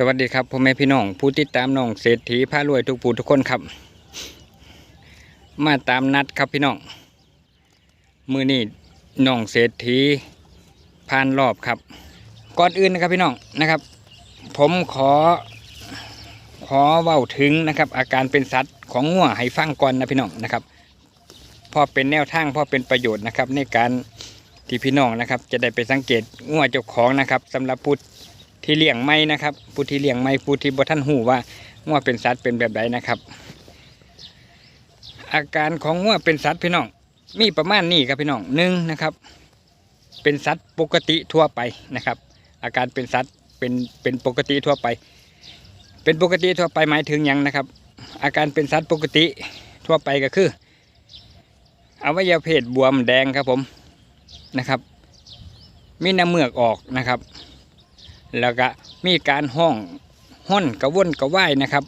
สวัสดีครับพ่อแม่พี่น้องผู้ติดตามน้องเศรษฐีพารวยทุกผู้ทุกคนครับ มาตามนัดครับพี่น้องมือนี้น้องเศรษฐีผ่านรอบครับก่อนอื่นนะครับพี่น้องนะครับ ผมขอ ขอเว้าถึงนะครับ อาการเป็นสัตว์ของงัวให้ฟังก่อนนะพี่น้องนะครับพอเป็นแนวทางพอเป็นประโยชน์นะครับ ในการที่พี่น้องนะครับ จะได้ไปสังเกตงัวเจ้าของนะครับสำหรับผู้ ที่เลี้ยงไม่นะครับ ผู้ที่เลี้ยงไม่ผู้ที่บ่ท่านหูว่างัวเป็นสัตว์เป็นแบบใดนะครับ อาการของงัวเป็นสัตว์พี่น้องมีประมาณนี้ครับพี่น้องหนึ่งนะครับ เป็นสัตว์ปกติทั่วไปนะครับ อาการเป็นสัตว์เป็นเป็นปกติทั่วไป เป็นปกติทั่วไปหมายถึงยังนะครับ อาการเป็นสัตว์ปกติทั่วไปก็คืออวัยวะเพศบวมแดงครับผมนะครับ มีน้ำเมือกออกนะครับ แล้วก็มีการห้องห้อนกระวนกระว่ายนะครับ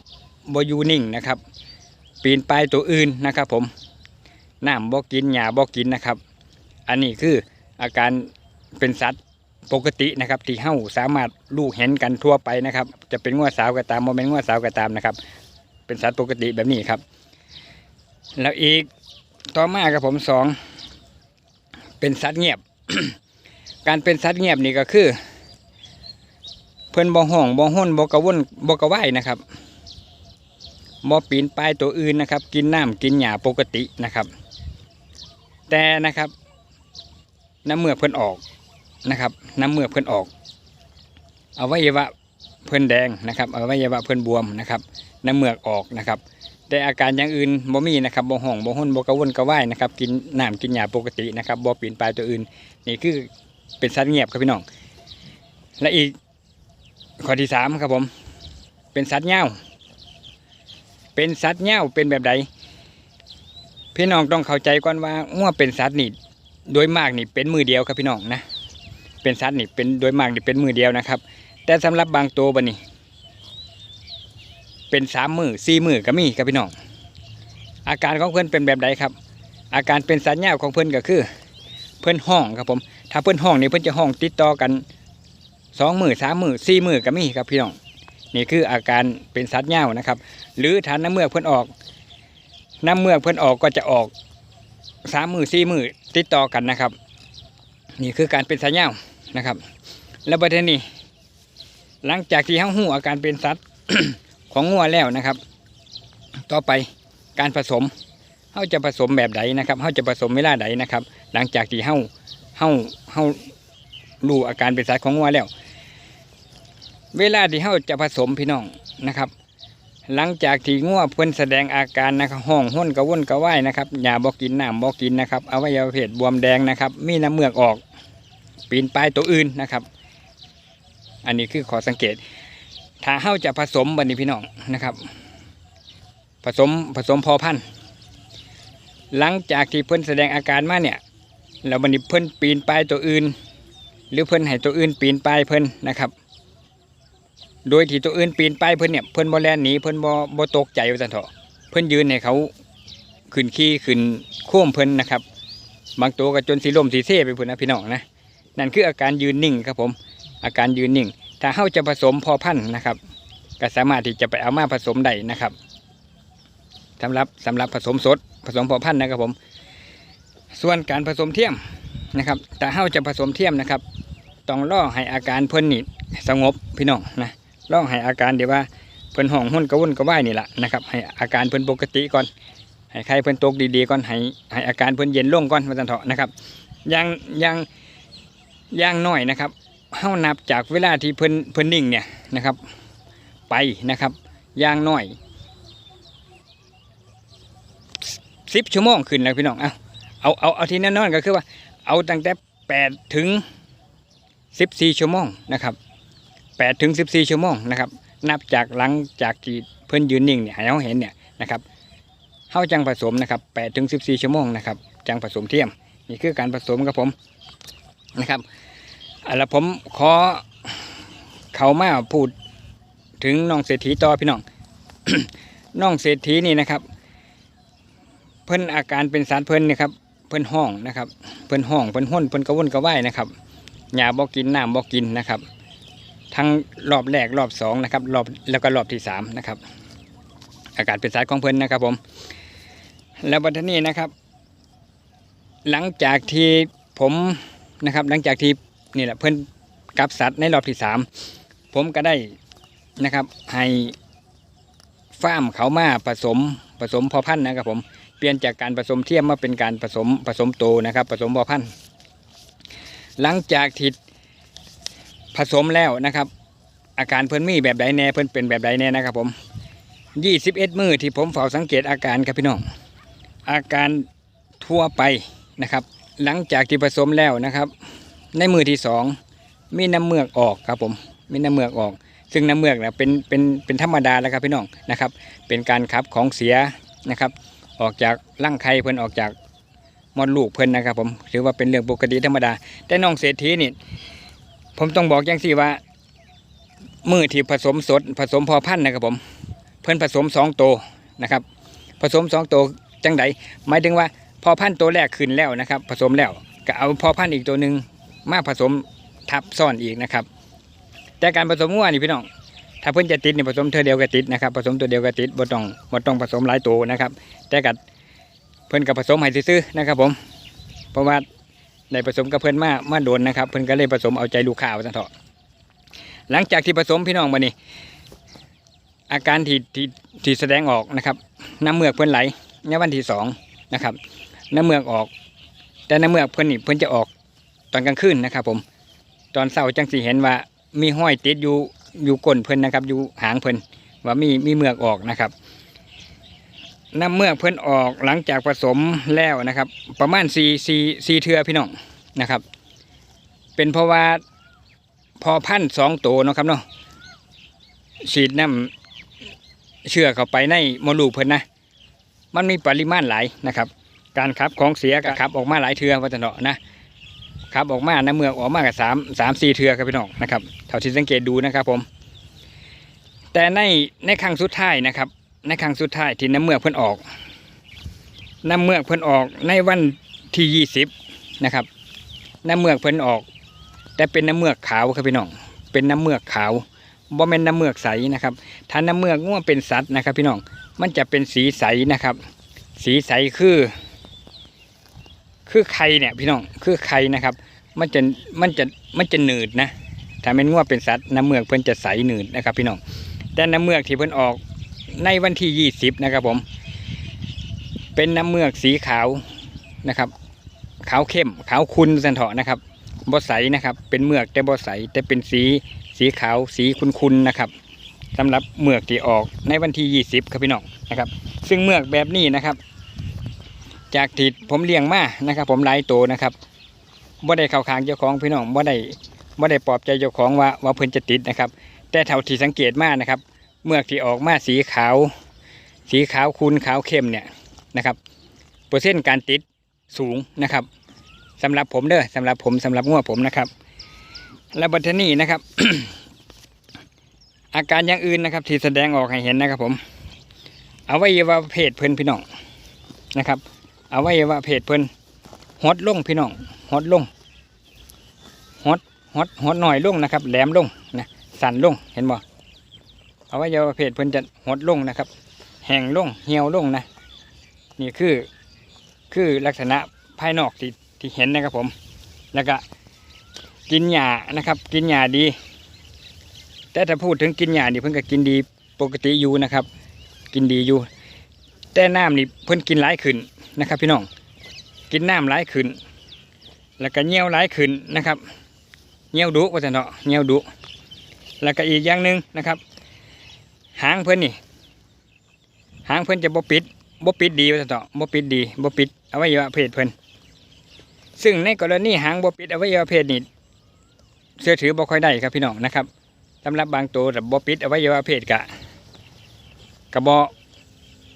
บอยูนิ่งนะครับ ปีนไปตัวอื่นนะครับ ผมน้ำบอกินหญ้าบอกินนะครับ อันนี้คืออาการเป็นสัตว์ปกตินะครับ ที่เฮ้าสามารถลูกเห็นกันทั่วไปนะครับ จะเป็นงัวสาวก็ตามโมเมนต์งัวสาวก็ตามนะครับ เป็นสัตว์ปกติแบบนี้ครับ แล้วอีกต่อมาครับผมสองเป็นสัตว์เงียบ การเป็นสัตว์เงียบนี่ก็คือ เพิ่อนบ่ห้องบ่ห้นบ่กระวนบ่กระว่ายนะครับบ่ปีนป้ายตัวอื่นนะครับ กินน้ำกินหญ้าปกตินะครับ แต่นะครับ น้ำเมือกเพิ่อนออกนะครับ น้ำเมือกเพิ่อนออกอวัยวะเพิ่อนแดงนะครับอวัยวะเพิ่อนบวมนะครับ น้ำเมือกออกนะครับ แต่อาการอย่างอื่นบ่มีนะครับบ่ห้องบ่ห้นบ่กระวนกระว่ายนะครับ กินน้ำกินหญ้าปกตินะครับบ่ปีนป้ายตัวอื่น นี่คือเป็นสัตว์เงียบครับพี่น้อง และอีก ข้อที่สามครับผม เป็นสัตว์เง่าเป็นสัตว์เง่าเป็นแบบใดพี่น้องต้องเข้าใจก่อนว่างัวเป็นสัตว์นี่โดยมากนี่เป็นมือเดียวครับพี่น้องนะ เป็นสัตว์นี่เป็นโดยมากนี่เป็นมือเดียวนะครับ แต่สำหรับบางตัวบันนี่เป็นสามมือสี่มือก็มีครับพี่น้อง อาการของเพื่อนเป็นแบบใดครับ อาการเป็นสัตว์เง่าของเพื่อนก็คือ เพื่อนห้องครับผม ถ้าเพื่อนห้องนี่เพื่อนจะห้องติดต่อกัน สองมือสามมือสี่มือก็มีครับพี่น้องนี่คืออาการเป็นสัตว์เง่านะครับ หรือฐานน้ำเมือกเพิ่นออก น้ำเมือกเพิ่นออกก็จะออกสามมือสี่มือติดต่อกันนะครับ นี่คือการเป็นสัตว์เง่านะครับ แล้วประเด็นนี้หลังจากที่เฮาหูอาการเป็นสัตว์ของงัวแล้วนะครับ ต่อไปการผสมเฮาจะผสมแบบใดนะครับเฮาจะผสมเวลาใดนะครับ หลังจากที่เฮาเฮาเฮา รู้อาการเป็นสัตว์ของงัวแล้ว เวลาที่เขาจะผสมพี่น้องนะครับ หลังจากที่งัวเพิ่นแสดงอาการนะครับห้องห้นกระวนกระว่ายนะครับหญ้าบอกินน้ำบอกินนะครับอวัยวะเพศบวมแดงนะครับ มีน้ำเมือกออก ปีนปลายตัวอื่นนะครับ อันนี้คือขอสังเกต ถ้าเขาจะผสมบันนี้พี่น้องนะครับ ผสมผสมพอพันธุ์หลังจากที่เพิ่นแสดงอาการมาเนี่ยแล้วบันนี้เพิ่นปีนปลายตัวอื่น หรือเพิ่นให้ตัวอื่นปีนป้ายเพิ่นนะครับ โดยที่ตัวอื่นปีนป้ายเพิ่นเนี่ยเพิ่นบ่แลนหนีเพิ่นบ่บ่ตกใจว่าซั่นเถาะเพิ่นยืนให้เขาขึ้นขี้ขึ้นโค้มเพิ่นนะครับ บางตัวก็จนสีลมสีเซ่ไปพุ่นนะพี่น้องนะนั่นคืออาการยืนนิ่งครับผม อาการยืนนิ่ง ถ้าเฮาจะผสมพอพันธุ์นะครับ ก็สามารถที่จะไปเอามาผสมได้นะครับสำหรับสำหรับผสมสดผสมพอพันธุ์นะครับผม ส่วนการผสมเทียมนะครับแต่เฮาจะผสมเทียมนะครับ ต้องล่อให้อาการเพิ่นนี่สงบพี่น้องนะล่อให้อาการเดี๋ยวว่าเพิ่นห้องหุ่นกระวุ่นกระว่ายนี่แหละนะครับให้อาการเพิ่นปกติก่อนให้ใครเพิ่นตกดีๆก่อนให้ให้อาการเพิ่นเย็นลงก่อนมาตันเถาะนะครับย่างย่างย่างน้อยนะครับเฮานับจากเวลาที่เพิ่นเพิ่นนิ่งเนี่ยนะครับ ไปนะครับย่างน้อยสิบชั่วโมงขึ้นแล้วพี่น้องเอาเอาเอาเอาที่แน่นอนก็คือว่า เอาตั้งแต่แปดถึง สิบสี่ชั่วโมงนะครับแปดถึงสิบสี่ชั่วโมงนะครับนับจากหลังจากที่เพิ่อนยืนนิ่งเนี่ยให้เราเห็นเนี่ยนะครับเฮาจังผสมนะครับแปดถึงสิบสี่ชั่วโมงนะครับจังผสมเทียมนี่คือการผสมครับผมนะครับอะแล้วผมขอเขามาพูดถึงน้องเศรษฐีต่อพี่น้องน้องเศรษฐีนี่นะครับ เพิ่นอาการเป็นสารเพิ่นนี่ครับ เพิ่นห้องนะครับ เพิ่นห้องเพิ่นห้นเพิ่นกระวนกระว่ายนะครับ หญ้าบ่กินน้ำบ่กินนะครับ ทั้งรอบแรกรอบสองนะครับรอบแล้วก็รอบที่สามนะครับ อาการเป็นสายของเพิ่นนะครับ ผม แล้วบัดนี้นะครับ หลังจากที่ผมนะครับ หลังจากที่นี่แหละเพิ่นกับสัตว์ในรอบที่สามผมก็ได้นะครับให้ฟาร์มเขามาผสมผสมพอพันธุ์นะครับผมเปลี่ยนจากการผสมเทียมมาเป็นการผสมผสมโตนะครับ ผสมพอพันธุ์ หลังจากที่ผสมแล้วนะครับ อาการเพิ่นมีแบบใดแน่เพิ่นเป็นแบบใดแน่นะครับ ผม21มือที่ผมเฝ้าสังเกตอาการครับพี่น้อง อาการทั่วไปนะครับ หลังจากที่ผสมแล้วนะครับ ในมือที่สองมีน้ำเมือกออกครับผมมีน้ำเมือกออก ซึ่งน้ำเมือกนะเป็นเป็นเป็นธรรมดาแล้วครับพี่น้องนะครับ เป็นการขับของเสียนะครับ ออกจากร่างไข่เพิ่นออกจาก มดลูกเพิ่นนะครับ ผมถือว่าเป็นเรื่องปกติธรรมดา แต่น้องเศรษฐีนี่ผมต้องบอกอย่างสี่ว่ามือที่ผสมสด ผสมพอพันธุ์นะครับผม เพิ่นผสมสองโตนะครับ ผสมสองโตจังไดหมายถึงว่าพอพันธุ์ตัวแรกขึ้นแล้วนะครับ ผสมแล้วก็เอาพอพันธุ์อีกตัวหนึ่งมาผสมทับซ้อนอีกนะครับ แต่การผสมงัวนี่พี่น้องถ้าเพิ่นจะติดนี่ผสมเธอเดียวก็ติดนะครับ ผสมตัวเดียวก็ติดบ่ต้องบ่ต้องผสมหลายตัวนะครับ แต่กัด เพิ่นกับผสมให้ซื่อนะครับผม เพราะว่าได้ผสมกับเพิ่นมามาโดนนะครับ เพิ่นก็เลยผสมเอาใจลูกค้าว่าซั่นเถาะหลังจากที่ผสมพี่น้องมานี่อาการที่ที่ที่แสดงออกนะครับ น้ำเมือกเพิ่นไหลในวันที่สองนะครับ น้ำเมือกออก แต่น้ำเมือกเพิ่นนี่เพิ่นจะออกตอนกลางคืนนะครับ ผม ตอนเช้าจังสีเห็นว่ามีห้อยติดอยู่อยู่ก้นเพิ่นนะครับ อยู่หางเพิ่นว่ามีมีเมือกออกนะครับ น้ำเมือกเพิ่นออกหลังจากผสมแล้วนะครับ ประมาณสี่สี่สี่เทือพี่น้องนะครับ เป็นเพราะว่าพอพันธุ์สองตัวเนาะครับเนาะฉีดน้ำเชื่อเข้าไปในมดลูกเพิ่นนะ มันมีปริมาณหลายนะครับ การขับของเสียก็ขับออกมาหลายเทือว่าจะเนาะนะครับออกมาน้ำเมือกออกมากับสามสามสี่เทือครับพี่น้องนะครับเท่าที่สังเกตดูนะครับผม แต่ในในครั้งสุดท้ายนะครับ ในครั้งสุดท้ายที่น้ำเมือกเพิ่นออก น้ำเมือกเพิ่นออกในวันที่ยี่สิบนะครับ น้ำเมือกเพิ่นออก แต่เป็นน้ำเมือกขาวครับพี่น้อง เป็นน้ำเมือกขาวบ่เป็นน้ำเมือกใสนะครับ ถ้าน้ำเมือกง่วงเป็นสัตว์นะครับ พี่น้อง มันจะเป็นสีใสนะครับ สีใสคือ คือไข่เนี่ยพี่น้อง คือไข่นะครับ มันจะ มันจะ มันจะหนืดนะ ถ้าเป็นงัวเป็นสัตว์น้ำเมือกเพิ่นจะใสหนืดนะครับ พี่น้อง แต่น้ำเมือกที่เพิ่นออก ในวันที่ยี่สิบนะครับผม เป็นน้ำเมือกสีขาวนะครับ ขาวเข้ม ขาวคุณสันเถาะนะครับบ่ใสนะครับ เป็นเมือกแต่บ่ใสแต่เป็นสีสีขาวสีคุณๆนะครับสำหรับเมือกที่ออกในวันที่ยี่สิบครับพี่น้องนะครับ ซึ่งเมือกแบบนี้นะครับ จากที่ผมเลี้ยงมานะครับ ผมหลายตัวนะครับบ่ได้เข้าข้างเจ้าของพี่น้องบ่ได้บ่ได้ปลอบใจเจ้าของว่าว่าเพิ่นจะติดนะครับ แต่เท่าที่สังเกตมานะครับ เมือกที่ออกมาสีขาว สีขาวคุณขาวเข้มเนี่ยนะครับเปอร์เซ็นต์การติดสูงนะครับสำหรับผมเด้อสำหรับผมสำหรับงัวผมนะครับ และบัดนี้นะครับ อาการอย่างอื่นนะครับ ที่แสดงออกให้เห็นนะครับ ผมอวัยวะเพศเพิ่นพี่น้องนะครับอวัยวะเพศเพิ่นหดลงพี่น้องหดลงหดหดหดหน่อยลงนะครับ แหลมลงนะสั่นลงเห็นบ่ อวัยวะเพศเพิ่นจะหดลงนะครับ แห้งลงเหี่ยวลงนะ นี่คือคือลักษณะภายนอกที่ที่เห็นนะครับผม แล้วก็กินหญ้านะครับ กินหญ้าดี แต่ถ้าพูดถึงกินหญ้านี่เพิ่นก็กินดีปกติอยู่นะครับ กินดีอยู่ แต่น้ำนี่เพิ่นกินหลายขึ้นนะครับ พี่น้องกินน้ำหลายขึ้น แล้วก็เงี้ยวหลายขึ้นนะครับเงี้ยวดุว่าแต่เนาะเงี้ยวดุแล้วก็อีกอย่างหนึ่งนะครับ หางเพิ่อนนี่ หางเพิ่อนจะบ่ปิดบ่ปิดดีว่าต่เนาะบ่ปิดดีบ่ปิดอวัยวะเพศเพิ่อนซึ่งในกรณีหางบ่ปิดอวัยวะเพศนี่เชื่อถือบ่ค่อยได้ครับพี่น้องนะครับสำหรับบางตัวแบบบ่ปิดอวัยวะเพศกะกะบ่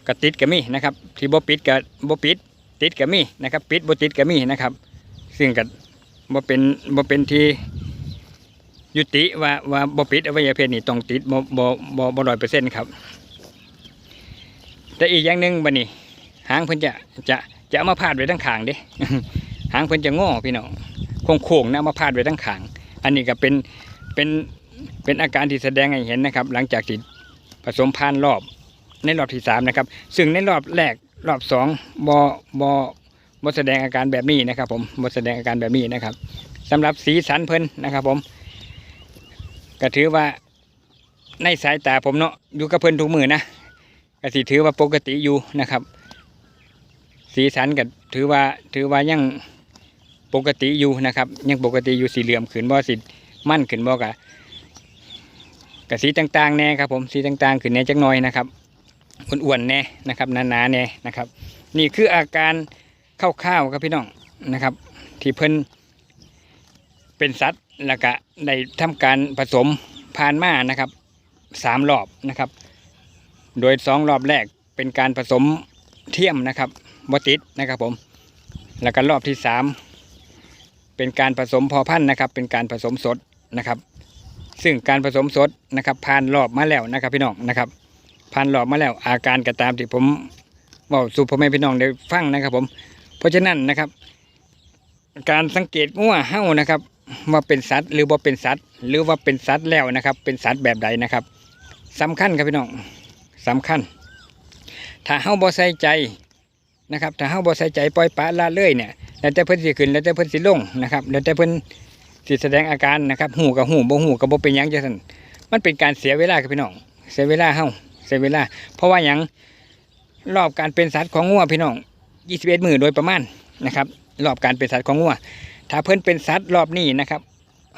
กะติดก็มีนะครับ ที่บ่ปิดก็บ่ปิดติดก็มีนะครับ ปิดบ่ติดก็มีนะครับ ซึ่งก็บ่เป็นบ่เป็นที่ ยุติว่าว่าบ่ปิดอวัยวะเพศนี่ต้องติดบ่บ่บ่บ่ร้อยเปอร์เซ็นต์ครับ แต่อีกอย่างหนึ่งบัดนี้หางเพิ่นจะจะจะเอามาพาดไว้ทั้งขางเด้หางเพิ่นจะงอพี่น้องโค้งๆนะเอามาพาดไว้ทั้งขาง อันนี้ก็เป็นเป็นเป็นอาการที่แสดงให้เห็นนะครับ หลังจากที่ผสมพันธุ์รอบในรอบที่สามนะครับ ซึ่งในรอบแรกรอบสองบอบอบแสดงอาการแบบนี้นะครับ ผมบแสดงอาการแบบนี้นะครับสำหรับสีสันเพิ่นนะครับ ผม ก็ถือว่าในสายตาผมเนาะอยู่กับเพิ่อนทุกมือนะก็สิถือว่าปกติอยู่นะครับ สีสันก็ถือว่าถือว่ายังปกติอยู่นะครับ ยังปกติอยู่สีเหลือมขึ้นบ่สิมั่นขึ้นบ่กะกะสีต่างๆแน่ครับผมสีต่างๆขึ้นแน่จักหน่อยนะครับอ้วนๆแน่นะครับหนาๆแน่นะครับ นี่คืออาการคร่าวๆครับพี่น้องนะครับ ที่เพิ่นเป็นสัตว์ แล้วก็ได้ทำการผสมผ่านมานะครับสามรอบนะครับ โดยสองรอบแรกเป็นการผสมเทียมนะครับบติดนะครับผม แล้วก็รอบที่สามเป็นการผสมพอพันธุ์นะครับ เป็นการผสมสดนะครับ ซึ่งการผสมสดนะครับผ่านรอบมาแล้วนะครับพี่น้องนะครับผ่านรอบมาแล้วอาการก็ตามที่ผมบอกสู่พ่อแม่พี่น้องได้ฟังนะครับผม เพราะฉะนั้นนะครับ การสังเกตงัวเห่านะครับ ว่าเป็นสัตว์หรือว่าเป็นสัตว์หรือว่าเป็นสัตว์แล้วนะครับ เป็นสัตว์แบบใดนะครับสำคัญครับพี่น้องสำคัญ ถ้าเฮาบ่ใส่ใจนะครับ ถ้าเฮาบ่ใส่ใจปล่อยปละละเลยเนี่ยแล้วแต่เพิ่นสิขึ้นแล้วแต่เพิ่นสิลงนะครับแล้วแต่เพิ่นสิแสดงอาการนะครับหูกับหูบ่หูกับบ่เป็นยังจังซั่นมันเป็นการเสียเวลาครับพี่น้อง เสียเวลาเฮาเสียเวลา เพราะว่าหยังรอบการเป็นสัตว์ของงัวพี่น้อง21มือโดยประมาณนะครับ รอบการเป็นสัตว์ของงัว ถ้าเพิ่นเป็นสัตว์รอบนี้นะครับ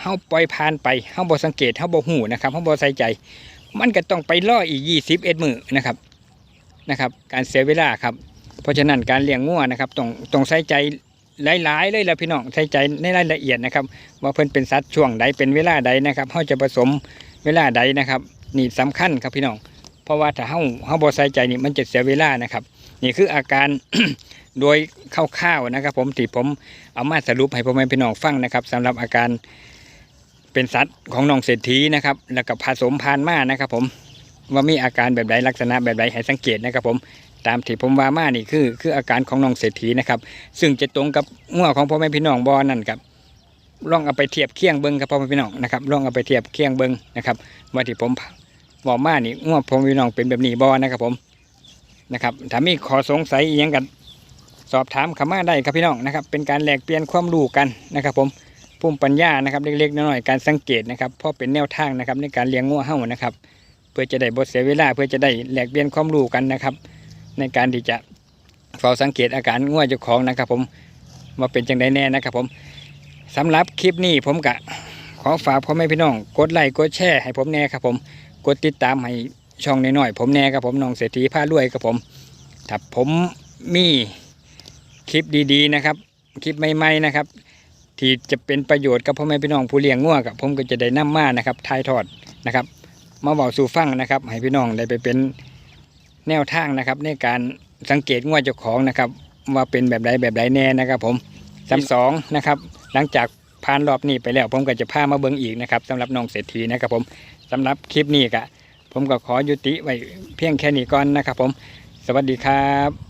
เฮาปล่อยผ่านไปเฮาบ่สังเกตเฮาบ่หูนะครับเฮาบ่ใส่ใจ มันก็ต้องไปล่ออีก21มือนะครับนะครับ การเสียเวลาครับ เพราะฉะนั้นการเลี้ยงงัวนะครับต้องต้องใส่ใจหลายๆเลยละพี่น้องใส่ใจในรายละเอียดนะครับ ว่าเพิ่นเป็นสัตว์ช่วงใดเป็นเวลาใดนะครับเฮาจะผสมเวลาใดนะครับ นี่สำคัญครับพี่น้อง เพราะว่าถ้าเฮาเฮาบ่ใส่ใจนี่มันจะเสียเวลานะครับ นี่คืออาการโดยคร่าวๆนะครับ ผมที่ผมเอามาสรุปให้พ่อแม่พี่น้องฟังนะครับสำหรับอาการเป็นสัตว์ของน้องเศรษฐีนะครับ แล้วก็ผสมพานมานะครับ ผมว่ามีอาการแบบใดลักษณะแบบใดให้สังเกตนะครับ ผมตามที่ผมว่ามานี่คือ คืออาการของน้องเศรษฐีนะครับ ซึ่งจะตรงกับงัวของพ่อแม่พี่น้องบอนั่นครับลองเอาไปเทียบเคียงเบิ้งครับพ่อแม่พี่น้องนะครับลองเอาไปเทียบเคียงเบิ้งนะครับว่าที่ผม บอกมานี่งัวพ่อแม่พี่น้องเป็นแบบนี้บอนะครับผมนะครับถ้ามีขอสงสัยอหยังกันสอบถามคำมาได้ครับพี่น้องนะครับ เป็นการแลกเปลี่ยนความรู้กันนะครับ ผมภูมิปัญญานะครับเล็กๆน้อยๆการสังเกตนะครับเพราะเป็นแนวทางนะครับในการเลี้ยงงัวเห่านะครับ เพื่อจะได้บทเสียเวลา เพื่อจะได้แลกเปลี่ยนความรู้กันนะครับ ในการที่จะเฝ้าสังเกตอาการงัวเจ้าของนะครับ ผมว่าเป็นจังไดแน่นะครับ ผมสำหรับคลิปนี้ผมกะขอฝากพ่อแม่พี่น้อง กดไลค์กดแชร์ให้ผมแน่ครับผม กดติดตามให้ช่องน้อยๆผมแน่ครับผมน้องเศรษฐีผ้ารวยครับผมถ้าผมมีคลิปดีๆนะครับ คลิปใหม่ๆนะครับ ที่จะเป็นประโยชน์กับพ่อแม่พี่น้องผู้เลี้ยงงัวกับผมก็จะได้นำมานะครับถ่ายทอดนะครับ มาบอกสู่ฟังนะครับ ให้พี่น้องได้ไปเป็นแนวทางนะครับ ในการสังเกตงัวเจ้าของนะครับ ว่าเป็นแบบใดแบบใดแน่นะครับ ผมสามสองนะครับ หลังจาก ผ่านรอบนี้ไปแล้ว ผมก็จะพามาเบิ้งอีกนะครับสำหรับน้องเศรษฐีนะครับผมสำหรับคลิปนี้ก็ผมก็ขอยุติไว้เพียงแค่นี้ก่อนนะครับผม สวัสดีครับ